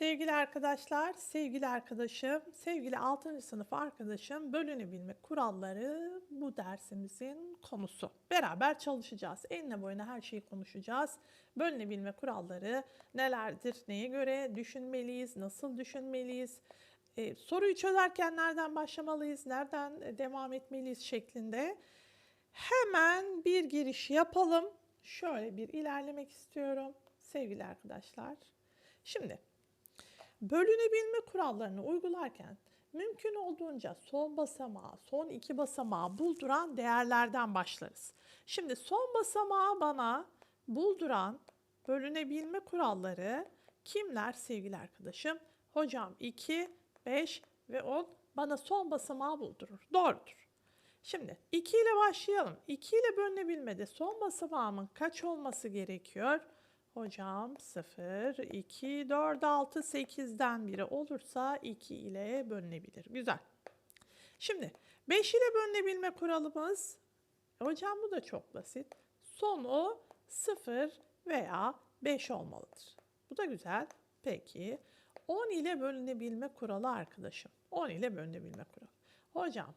Sevgili arkadaşlar, sevgili arkadaşım, sevgili 6. sınıf arkadaşım bölünebilme kuralları bu dersimizin konusu. Beraber çalışacağız. Enine boyuna her şeyi konuşacağız. Bölünebilme kuralları nelerdir, neye göre düşünmeliyiz, nasıl düşünmeliyiz, e, soruyu çözerken nereden başlamalıyız, nereden devam etmeliyiz şeklinde. Hemen bir giriş yapalım. Şöyle bir ilerlemek istiyorum sevgili arkadaşlar. Şimdi bölünebilme kurallarını uygularken mümkün olduğunca son basamağı, son iki basamağı bulduran değerlerden başlarız. Şimdi son basamağı bana bulduran bölünebilme kuralları kimler sevgili arkadaşım? Hocam 2, 5 ve 10 bana son basamağı buldurur. Doğrudur. Şimdi 2 ile başlayalım. 2 ile bölünebilmede son basamağımın kaç olması gerekiyor? Hocam 0, 2, 4, 6, 8'den biri olursa 2 ile bölünebilir. Güzel. Şimdi 5 ile bölünebilme kuralımız, hocam bu da çok basit. Sonu 0 veya 5 olmalıdır. Bu da güzel. Peki 10 ile bölünebilme kuralı arkadaşım. 10 ile bölünebilme kuralı. Hocam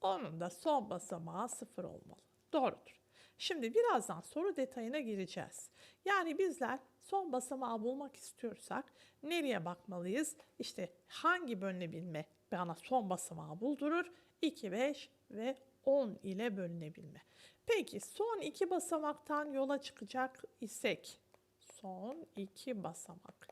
onun da son basamağı 0 olmalı. Doğrudur. Şimdi birazdan soru detayına gireceğiz. Yani bizler son basamağı bulmak istiyorsak nereye bakmalıyız? İşte hangi bölünebilme bana son basamağı buldurur? 2, 5 ve 10 ile bölünebilme. Peki son iki basamaktan yola çıkacak isek son iki basamak.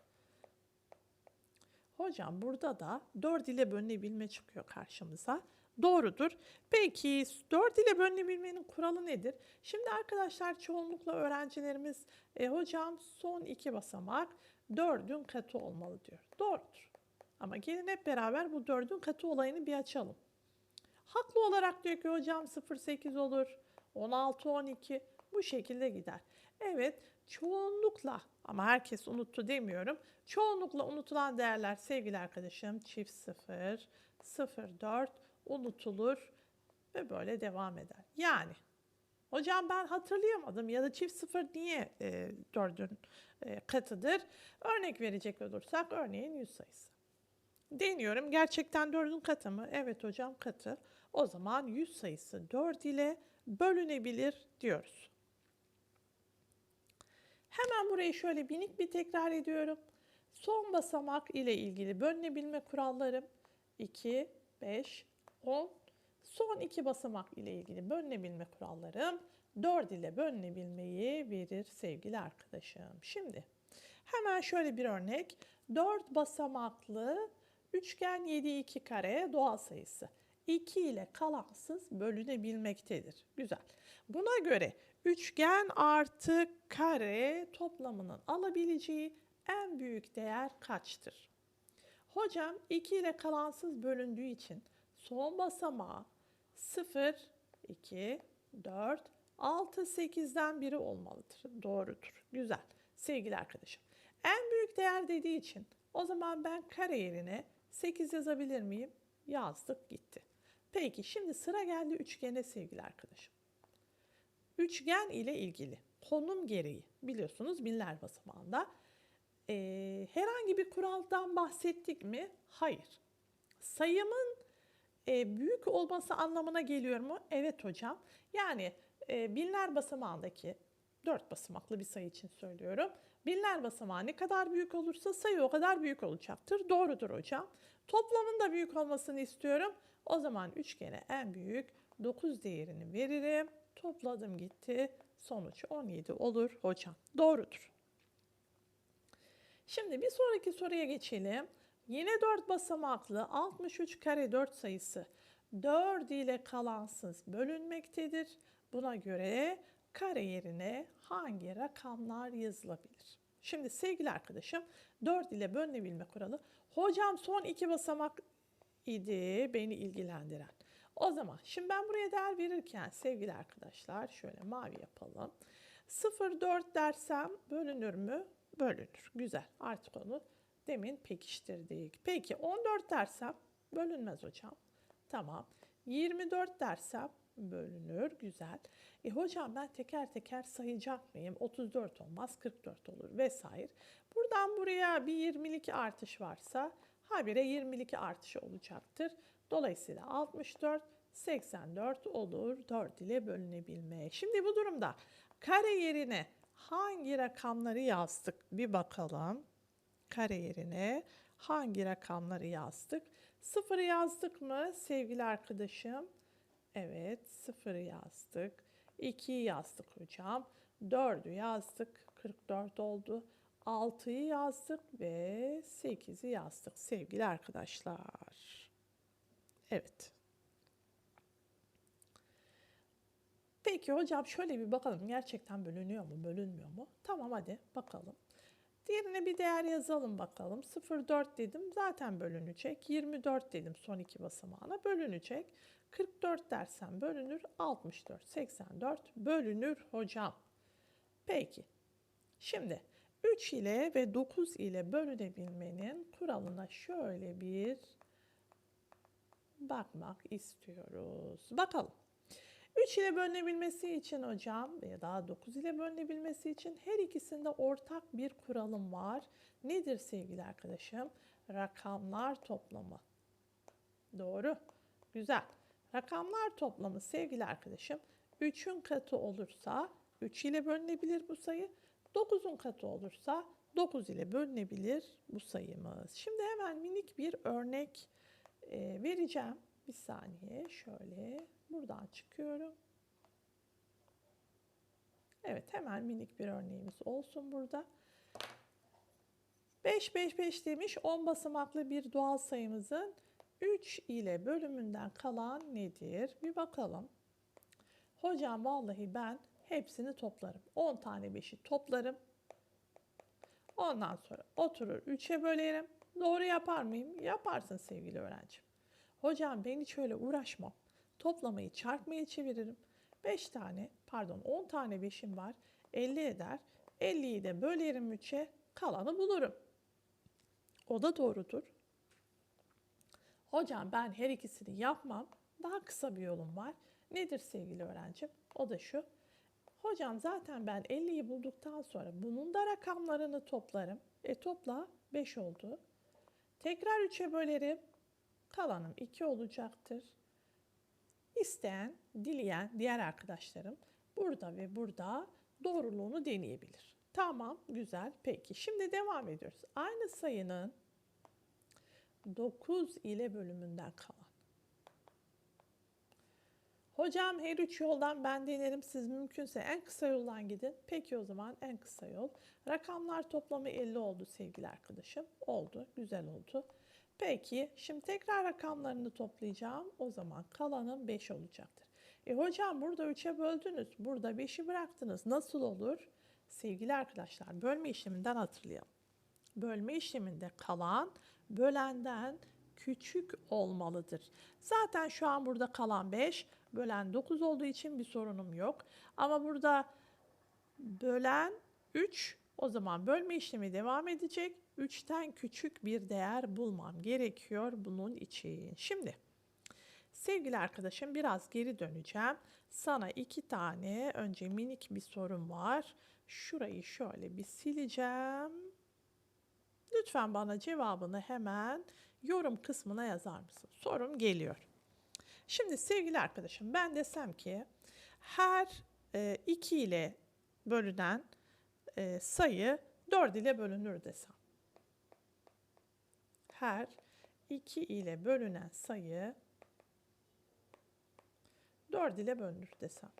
Hocam burada da 4 ile bölünebilme çıkıyor karşımıza. Doğrudur. Peki 4 ile bölünebilmenin kuralı nedir? Şimdi arkadaşlar çoğunlukla öğrencilerimiz e, hocam son iki basamak 4'ün katı olmalı diyor. Doğrudur. Ama gelin hep beraber bu 4'ün katı olayını bir açalım. Haklı olarak diyor ki hocam 0,8 olur, 16, 12 bu şekilde gider. Evet çoğunlukla ama herkes unuttu demiyorum. Çoğunlukla unutulan değerler sevgili arkadaşım çift 0, 0, 4 unutulur ve böyle devam eder. Yani hocam ben hatırlayamadım ya da çift 0 niye e, 4'ün e, katıdır? Örnek verecek olursak örneğin 100 sayısı. Deniyorum gerçekten 4'ün katı mı? Evet hocam katı. O zaman 100 sayısı 4 ile bölünebilir diyoruz. Hemen burayı şöyle minik bir tekrar ediyorum. Son basamak ile ilgili bölünebilme kurallarım 2, 5, 10. Son iki basamak ile ilgili bölünebilme kurallarım 4 ile bölünebilmeyi verir sevgili arkadaşım. Şimdi hemen şöyle bir örnek. 4 basamaklı üçgen 7 2 kare doğal sayısı. 2 ile kalansız bölünebilmektedir. Güzel. Buna göre üçgen artı kare toplamının alabileceği en büyük değer kaçtır? Hocam 2 ile kalansız bölündüğü için son basamağı 0, 2, 4, 6, 8'den biri olmalıdır. Doğrudur. Güzel. Sevgili arkadaşım. En büyük değer dediği için o zaman ben kare yerine 8 yazabilir miyim? Yazdık gitti. Peki şimdi sıra geldi üçgene sevgili arkadaşım. Üçgen ile ilgili konum gereği biliyorsunuz binler basamağında e, herhangi bir kuraldan bahsettik mi? Hayır. Sayımın e, büyük olması anlamına geliyor mu? Evet hocam. Yani e, binler basamağındaki dört basamaklı bir sayı için söylüyorum. Binler basamağı ne kadar büyük olursa sayı o kadar büyük olacaktır. Doğrudur hocam. Toplamın da büyük olmasını istiyorum. O zaman üçgene en büyük 9 değerini veririm. Topladım gitti. Sonuç 17 olur hocam. Doğrudur. Şimdi bir sonraki soruya geçelim. Yine 4 basamaklı 63 kare 4 sayısı 4 ile kalansız bölünmektedir. Buna göre kare yerine hangi rakamlar yazılabilir? Şimdi sevgili arkadaşım 4 ile bölünebilme kuralı. Hocam son iki basamak idi beni ilgilendiren. O zaman şimdi ben buraya değer verirken sevgili arkadaşlar şöyle mavi yapalım. 0,4 dersem bölünür mü? Bölünür. Güzel. Artık onu demin pekiştirdik. Peki 14 dersem bölünmez hocam. Tamam. 24 dersem bölünür. Güzel. E hocam ben teker teker sayacak mıyım? 34 olmaz 44 olur vesaire. Buradan buraya bir 20'lik artış varsa habire 20'lik artış olacaktır. Dolayısıyla 64 84 olur 4 ile bölünebilme. Şimdi bu durumda kare yerine hangi rakamları yazdık bir bakalım. Kare yerine hangi rakamları yazdık? Sıfırı yazdık mı sevgili arkadaşım? Evet sıfırı yazdık. 2'yi yazdık hocam. 4'ü yazdık. 44 oldu. 6'yı yazdık ve 8'i yazdık sevgili arkadaşlar. Evet. Peki hocam şöyle bir bakalım gerçekten bölünüyor mu bölünmüyor mu? Tamam hadi bakalım. Diğerine bir değer yazalım bakalım. 0,4 dedim zaten bölünecek. 24 dedim son iki basamağına bölünecek. 44 dersen bölünür. 64, 84 bölünür hocam. Peki. Şimdi 3 ile ve 9 ile bölünebilmenin kuralına şöyle bir bakmak istiyoruz. Bakalım. 3 ile bölünebilmesi için hocam ya da 9 ile bölünebilmesi için her ikisinde ortak bir kuralım var. Nedir sevgili arkadaşım? Rakamlar toplamı. Doğru. Güzel. Rakamlar toplamı sevgili arkadaşım 3'ün katı olursa 3 ile bölünebilir bu sayı. 9'un katı olursa 9 ile bölünebilir bu sayımız. Şimdi hemen minik bir örnek vereceğim. Bir saniye şöyle buradan çıkıyorum. Evet hemen minik bir örneğimiz olsun burada. 5 5 5 demiş 10 basamaklı bir doğal sayımızın 3 ile bölümünden kalan nedir? Bir bakalım. Hocam vallahi ben hepsini toplarım. 10 tane 5'i toplarım. Ondan sonra oturur 3'e bölerim. Doğru yapar mıyım? Yaparsın sevgili öğrencim. Hocam ben hiç öyle uğraşmam. Toplamayı çarpmaya çeviririm. 5 tane pardon 10 tane 5'im var. 50 eder. 50'yi de bölerim 3'e kalanı bulurum. O da doğrudur. Hocam ben her ikisini yapmam. Daha kısa bir yolum var. Nedir sevgili öğrencim? O da şu. Hocam zaten ben 50'yi bulduktan sonra bunun da rakamlarını toplarım. E topla 5 oldu. Tekrar 3'e bölerim. Kalanım 2 olacaktır. İsteyen, dileyen diğer arkadaşlarım burada ve burada doğruluğunu deneyebilir. Tamam, güzel. Peki, şimdi devam ediyoruz. Aynı sayının 9 ile bölümünden kalan. Hocam her üç yoldan ben denerim. Siz mümkünse en kısa yoldan gidin. Peki o zaman en kısa yol. Rakamlar toplamı 50 oldu sevgili arkadaşım. Oldu. Güzel oldu. Peki şimdi tekrar rakamlarını toplayacağım. O zaman kalanın 5 olacaktır. E hocam burada 3'e böldünüz. Burada 5'i bıraktınız. Nasıl olur? Sevgili arkadaşlar bölme işleminden hatırlayalım. Bölme işleminde kalan bölenden küçük olmalıdır. Zaten şu an burada kalan 5, bölen 9 olduğu için bir sorunum yok. Ama burada bölen 3, o zaman bölme işlemi devam edecek. 3'ten küçük bir değer bulmam gerekiyor bunun için. Şimdi sevgili arkadaşım biraz geri döneceğim. Sana iki tane önce minik bir sorum var. Şurayı şöyle bir sileceğim. Lütfen bana cevabını hemen yorum kısmına yazar mısın? Sorum geliyor. Şimdi sevgili arkadaşım ben desem ki her 2 e, ile bölünen e, sayı 4 ile bölünür desem. Her 2 ile bölünen sayı 4 ile bölünür desem.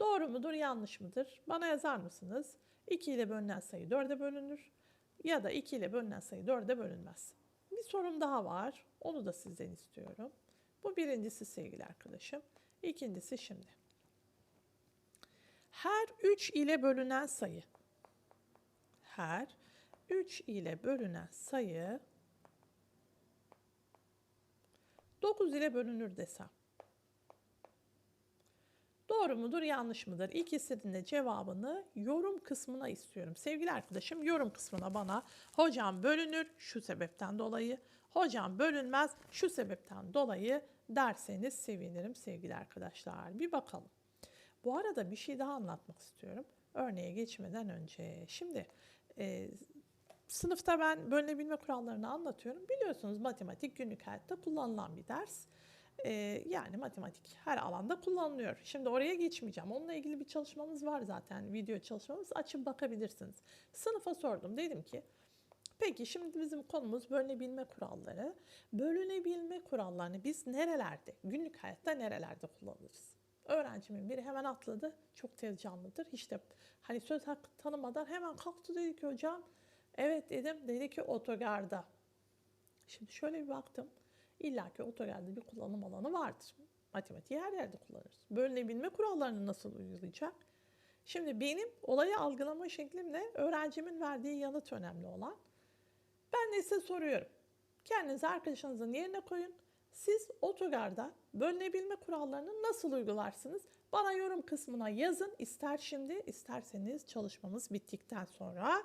Doğru mudur, yanlış mıdır? Bana yazar mısınız? 2 ile bölünen sayı 4'e bölünür ya da 2 ile bölünen sayı 4'e bölünmez. Bir sorum daha var. Onu da sizden istiyorum. Bu birincisi sevgili arkadaşım. İkincisi şimdi. Her 3 ile bölünen sayı her 3 ile bölünen sayı 9 ile bölünür desem. Doğru mudur, yanlış mıdır? İkisinin de cevabını yorum kısmına istiyorum. Sevgili arkadaşım yorum kısmına bana hocam bölünür şu sebepten dolayı, hocam bölünmez şu sebepten dolayı derseniz sevinirim sevgili arkadaşlar. Bir bakalım. Bu arada bir şey daha anlatmak istiyorum. örneğe geçmeden önce. Şimdi e, sınıfta ben bölünebilme kurallarını anlatıyorum. Biliyorsunuz matematik günlük hayatta kullanılan bir ders. E, yani matematik her alanda kullanılıyor. Şimdi oraya geçmeyeceğim. Onunla ilgili bir çalışmamız var zaten. Video çalışmamız. Açıp bakabilirsiniz. Sınıfa sordum. Dedim ki Peki şimdi bizim konumuz bölünebilme kuralları. Bölünebilme kurallarını biz nerelerde, günlük hayatta nerelerde kullanırız? Öğrencimin biri hemen atladı. Çok tez canlıdır. De hani söz hakkı tanımadan hemen kalktı dedi ki hocam. Evet dedim. Dedi ki otogarda. Şimdi şöyle bir baktım. İlla ki otogarda bir kullanım alanı vardır. Matematiği her yerde kullanırız. Bölünebilme kurallarını nasıl uygulayacak? Şimdi benim olayı algılama şeklimle öğrencimin verdiği yanıt önemli olan. Ben de size soruyorum. Kendinizi arkadaşınızın yerine koyun. Siz otogarda bölünebilme kurallarını nasıl uygularsınız? Bana yorum kısmına yazın. İster şimdi, isterseniz çalışmamız bittikten sonra.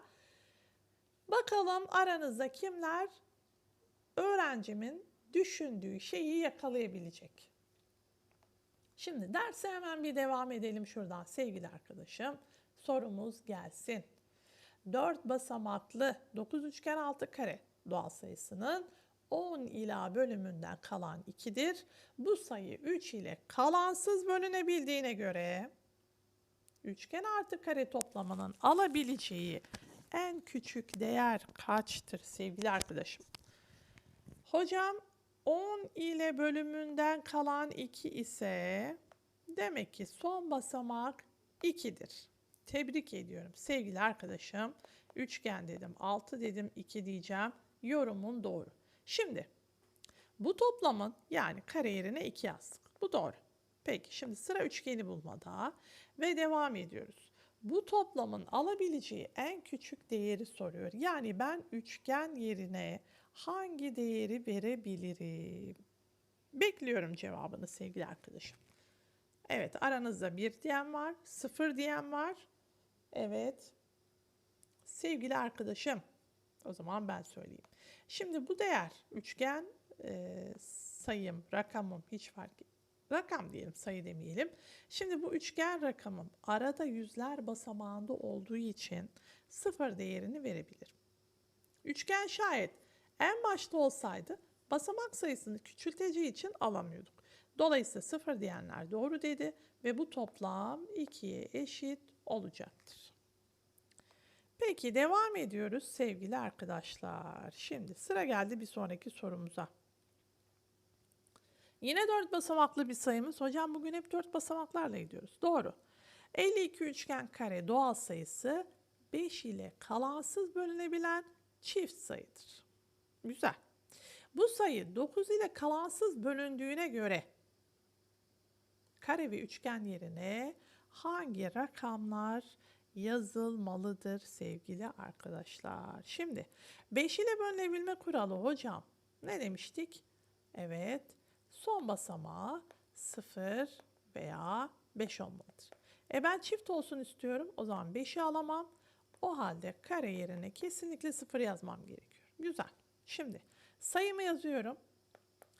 Bakalım aranızda kimler öğrencimin düşündüğü şeyi yakalayabilecek. Şimdi derse hemen bir devam edelim şuradan sevgili arkadaşım. Sorumuz gelsin. 4 basamaklı 9 üçgen 6 kare doğal sayısının 10 ila bölümünden kalan 2'dir. Bu sayı 3 ile kalansız bölünebildiğine göre üçgen artı kare toplamının alabileceği en küçük değer kaçtır sevgili arkadaşım? Hocam 10 ile bölümünden kalan 2 ise demek ki son basamak 2'dir. Tebrik ediyorum sevgili arkadaşım. Üçgen dedim, 6 dedim, 2 diyeceğim. Yorumun doğru. Şimdi bu toplamın yani kare yerine 2 yazdık. Bu doğru. Peki şimdi sıra üçgeni bulmada ve devam ediyoruz. Bu toplamın alabileceği en küçük değeri soruyor. Yani ben üçgen yerine hangi değeri verebilirim? Bekliyorum cevabını sevgili arkadaşım. Evet aranızda bir diyen var, sıfır diyen var. Evet. Sevgili arkadaşım, o zaman ben söyleyeyim. Şimdi bu değer üçgen e, sayım, rakamım hiç fark Rakam diyelim, sayı demeyelim. Şimdi bu üçgen rakamım arada yüzler basamağında olduğu için sıfır değerini verebilirim. Üçgen şayet en başta olsaydı basamak sayısını küçülteceği için alamıyorduk. Dolayısıyla sıfır diyenler doğru dedi ve bu toplam 2'ye eşit olacaktır. Peki devam ediyoruz sevgili arkadaşlar. Şimdi sıra geldi bir sonraki sorumuza. Yine dört basamaklı bir sayımız. Hocam bugün hep dört basamaklarla gidiyoruz. Doğru. 52 üçgen kare doğal sayısı 5 ile kalansız bölünebilen çift sayıdır. Güzel. Bu sayı 9 ile kalansız bölündüğüne göre kare ve üçgen yerine hangi rakamlar yazılmalıdır sevgili arkadaşlar? Şimdi 5 ile bölünebilme kuralı hocam ne demiştik? Evet son basamağı 0 veya 5 olmalıdır. E ben çift olsun istiyorum. O zaman 5'i alamam. O halde kare yerine kesinlikle 0 yazmam gerekiyor. Güzel. Şimdi sayımı yazıyorum.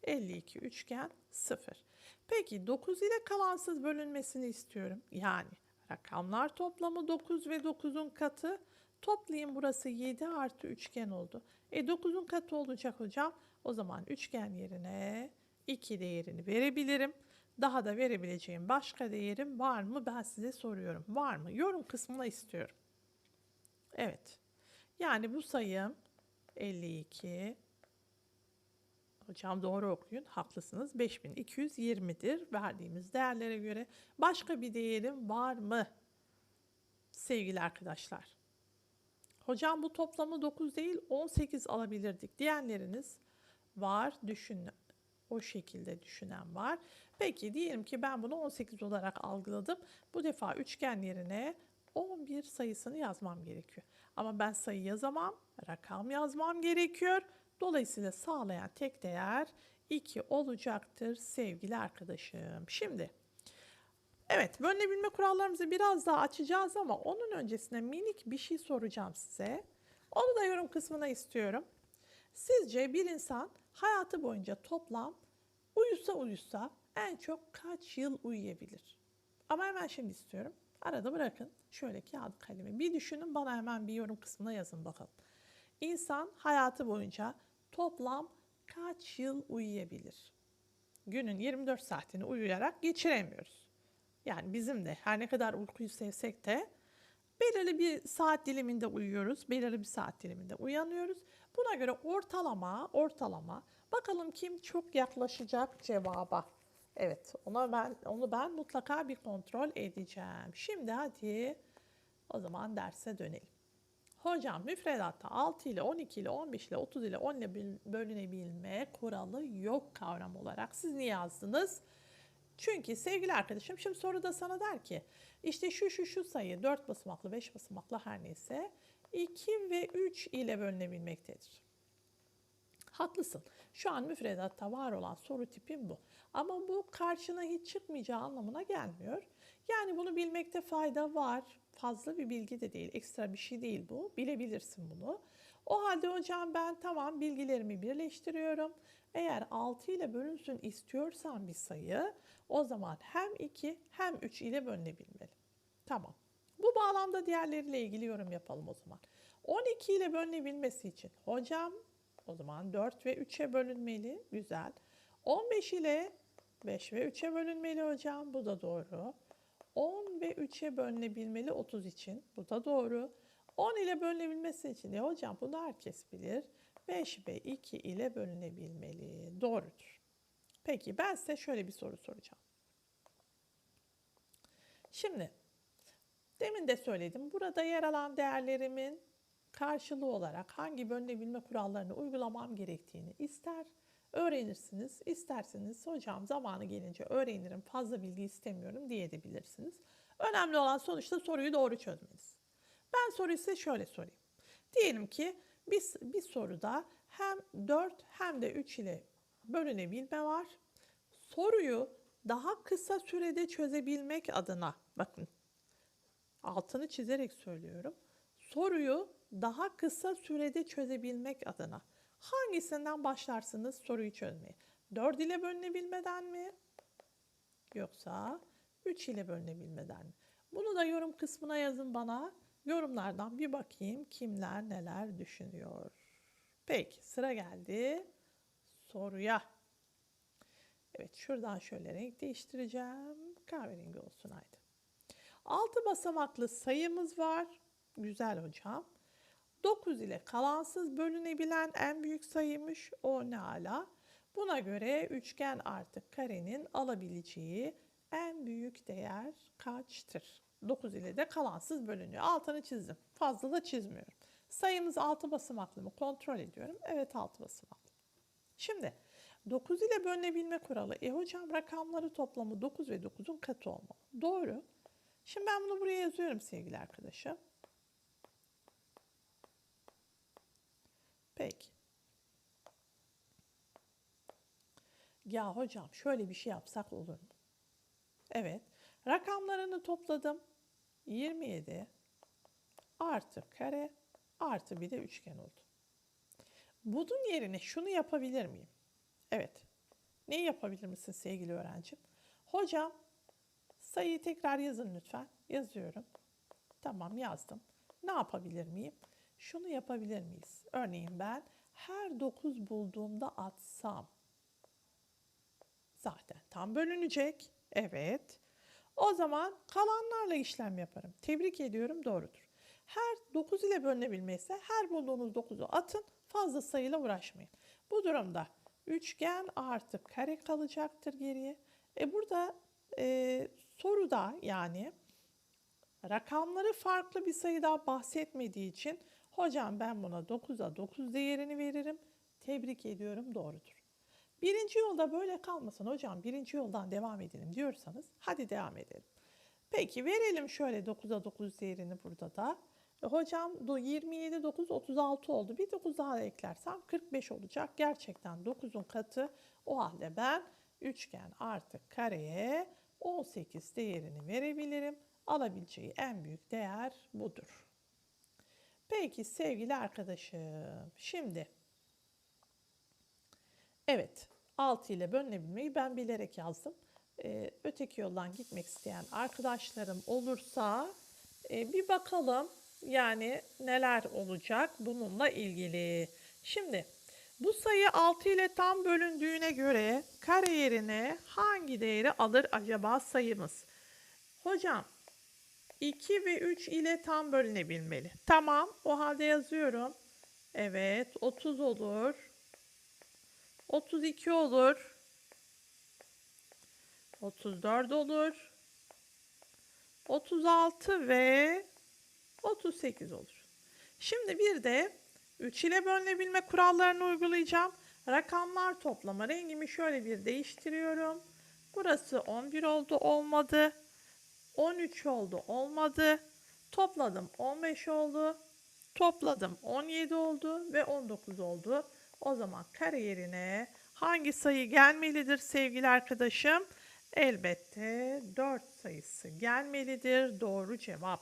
52 üçgen 0. Peki 9 ile kalansız bölünmesini istiyorum. Yani rakamlar toplamı 9 ve 9'un katı. Toplayayım burası 7 artı üçgen oldu. E 9'un katı olacak hocam. O zaman üçgen yerine 2 değerini verebilirim. Daha da verebileceğim başka değerim var mı? Ben size soruyorum. Var mı? Yorum kısmına istiyorum. Evet. Yani bu sayım 52 Hocam doğru okuyun. Haklısınız. 5220'dir verdiğimiz değerlere göre. Başka bir değerim var mı? Sevgili arkadaşlar. Hocam bu toplamı 9 değil 18 alabilirdik diyenleriniz var. Düşün o şekilde düşünen var. Peki diyelim ki ben bunu 18 olarak algıladım. Bu defa üçgen yerine 11 sayısını yazmam gerekiyor. Ama ben sayı yazamam, rakam yazmam gerekiyor. Dolayısıyla sağlayan tek değer 2 olacaktır sevgili arkadaşım. Şimdi evet bölünebilme kurallarımızı biraz daha açacağız ama onun öncesinde minik bir şey soracağım size. Onu da yorum kısmına istiyorum. Sizce bir insan hayatı boyunca toplam uyusa uyusa en çok kaç yıl uyuyabilir? Ama hemen şimdi istiyorum. Arada bırakın şöyle kağıt kalemi. Bir düşünün bana hemen bir yorum kısmına yazın bakalım. İnsan hayatı boyunca toplam kaç yıl uyuyabilir? Günün 24 saatini uyuyarak geçiremiyoruz. Yani bizim de her ne kadar uykuyu sevsek de belirli bir saat diliminde uyuyoruz, belirli bir saat diliminde uyanıyoruz. Buna göre ortalama, ortalama bakalım kim çok yaklaşacak cevaba. Evet, ona ben onu ben mutlaka bir kontrol edeceğim. Şimdi hadi o zaman derse dönelim. Hocam müfredatta 6 ile 12 ile 15 ile 30 ile 10 ile bil- bölünebilme kuralı yok kavram olarak. Siz niye yazdınız? Çünkü sevgili arkadaşım şimdi soruda sana der ki işte şu şu şu sayı 4 basamaklı 5 basamaklı her neyse 2 ve 3 ile bölünebilmektedir. Haklısın. Şu an müfredatta var olan soru tipim bu. Ama bu karşına hiç çıkmayacağı anlamına gelmiyor. Yani bunu bilmekte fayda var. Fazla bir bilgi de değil, ekstra bir şey değil bu. Bilebilirsin bunu. O halde hocam ben tamam bilgilerimi birleştiriyorum. Eğer 6 ile bölünsün istiyorsan bir sayı o zaman hem 2 hem 3 ile bölünebilmeli. Tamam. Bu bağlamda diğerleriyle ilgili yorum yapalım o zaman. 12 ile bölünebilmesi için hocam o zaman 4 ve 3'e bölünmeli. Güzel. 15 ile 5 ve 3'e bölünmeli hocam. Bu da doğru. 10 ve 3'e bölünebilmeli 30 için. Bu da doğru. 10 ile bölünebilmesi için de hocam bunu herkes bilir. 5 ve 2 ile bölünebilmeli. Doğrudur. Peki ben size şöyle bir soru soracağım. Şimdi demin de söyledim. Burada yer alan değerlerimin karşılığı olarak hangi bölünebilme kurallarını uygulamam gerektiğini ister öğrenirsiniz. İsterseniz hocam zamanı gelince öğrenirim fazla bilgi istemiyorum diyebilirsiniz. Önemli olan sonuçta soruyu doğru çözmeniz. Ben soruyu size şöyle sorayım. Diyelim ki bir, bir soruda hem 4 hem de 3 ile bölünebilme var. Soruyu daha kısa sürede çözebilmek adına bakın altını çizerek söylüyorum. Soruyu daha kısa sürede çözebilmek adına hangisinden başlarsınız soruyu çözmeye? 4 ile bölünebilmeden mi? Yoksa 3 ile bölünebilmeden mi? Bunu da yorum kısmına yazın bana. Yorumlardan bir bakayım kimler neler düşünüyor. Peki sıra geldi soruya. Evet şuradan şöyle renk değiştireceğim. Kahverengi olsun haydi. 6 basamaklı sayımız var. Güzel hocam. 9 ile kalansız bölünebilen en büyük sayıymış. O ne ala? Buna göre üçgen artı karenin alabileceği en büyük değer kaçtır? 9 ile de kalansız bölünüyor. Altını çizdim. Fazla da çizmiyorum. Sayımız 6 basamaklı mı? Kontrol ediyorum. Evet 6 basamaklı. Şimdi 9 ile bölünebilme kuralı. E hocam rakamları toplamı 9 ve 9'un katı olmalı. Doğru. Şimdi ben bunu buraya yazıyorum sevgili arkadaşım. Peki. Ya hocam şöyle bir şey yapsak olur mu? Evet. Rakamlarını topladım. 27 artı kare artı bir de üçgen oldu. Bunun yerine şunu yapabilir miyim? Evet. Neyi yapabilir misin sevgili öğrencim? Hocam sayıyı tekrar yazın lütfen. Yazıyorum. Tamam yazdım. Ne yapabilir miyim? Şunu yapabilir miyiz? Örneğin ben her 9 bulduğumda atsam zaten tam bölünecek. Evet. O zaman kalanlarla işlem yaparım. Tebrik ediyorum doğrudur. Her 9 ile bölünebilmesi her bulduğunuz 9'u atın fazla sayıyla uğraşmayın. Bu durumda üçgen artı kare kalacaktır geriye. E burada e, soruda yani rakamları farklı bir sayıda bahsetmediği için hocam ben buna 9'a 9 değerini veririm. Tebrik ediyorum doğrudur. Birinci yolda böyle kalmasın hocam birinci yoldan devam edelim diyorsanız hadi devam edelim. Peki verelim şöyle 9'a 9 değerini burada da. E, hocam 27, 9, 36 oldu. Bir 9 daha da eklersem 45 olacak. Gerçekten 9'un katı. O halde ben üçgen artı kareye 18 değerini verebilirim. Alabileceği en büyük değer budur. Peki sevgili arkadaşım. Şimdi evet 6 ile bölünebilmeyi ben bilerek yazdım. e, öteki yoldan gitmek isteyen arkadaşlarım olursa e, bir bakalım yani neler olacak bununla ilgili. Şimdi bu sayı 6 ile tam bölündüğüne göre kare yerine hangi değeri alır acaba sayımız? Hocam 2 ve 3 ile tam bölünebilmeli. Tamam o halde yazıyorum. Evet 30 olur. 32 olur. 34 olur. 36 ve 38 olur. Şimdi bir de 3 ile bölünebilme kurallarını uygulayacağım. Rakamlar toplama rengimi şöyle bir değiştiriyorum. Burası 11 oldu olmadı. 13 oldu olmadı. Topladım 15 oldu. Topladım 17 oldu ve 19 oldu. O zaman kare yerine hangi sayı gelmelidir sevgili arkadaşım? Elbette 4 sayısı gelmelidir. Doğru cevap.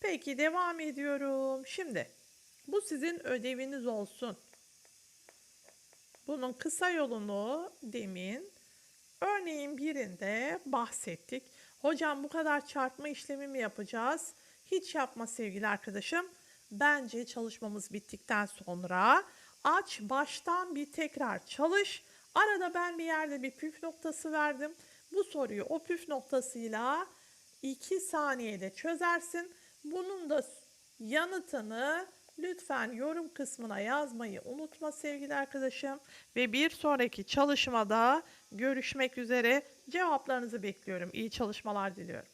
Peki devam ediyorum. Şimdi bu sizin ödeviniz olsun. Bunun kısa yolunu demin örneğin birinde bahsettik. Hocam bu kadar çarpma işlemi mi yapacağız? Hiç yapma sevgili arkadaşım. Bence çalışmamız bittikten sonra aç baştan bir tekrar çalış. Arada ben bir yerde bir püf noktası verdim. Bu soruyu o püf noktasıyla 2 saniyede çözersin. Bunun da yanıtını lütfen yorum kısmına yazmayı unutma sevgili arkadaşım. Ve bir sonraki çalışmada görüşmek üzere. Cevaplarınızı bekliyorum. İyi çalışmalar diliyorum.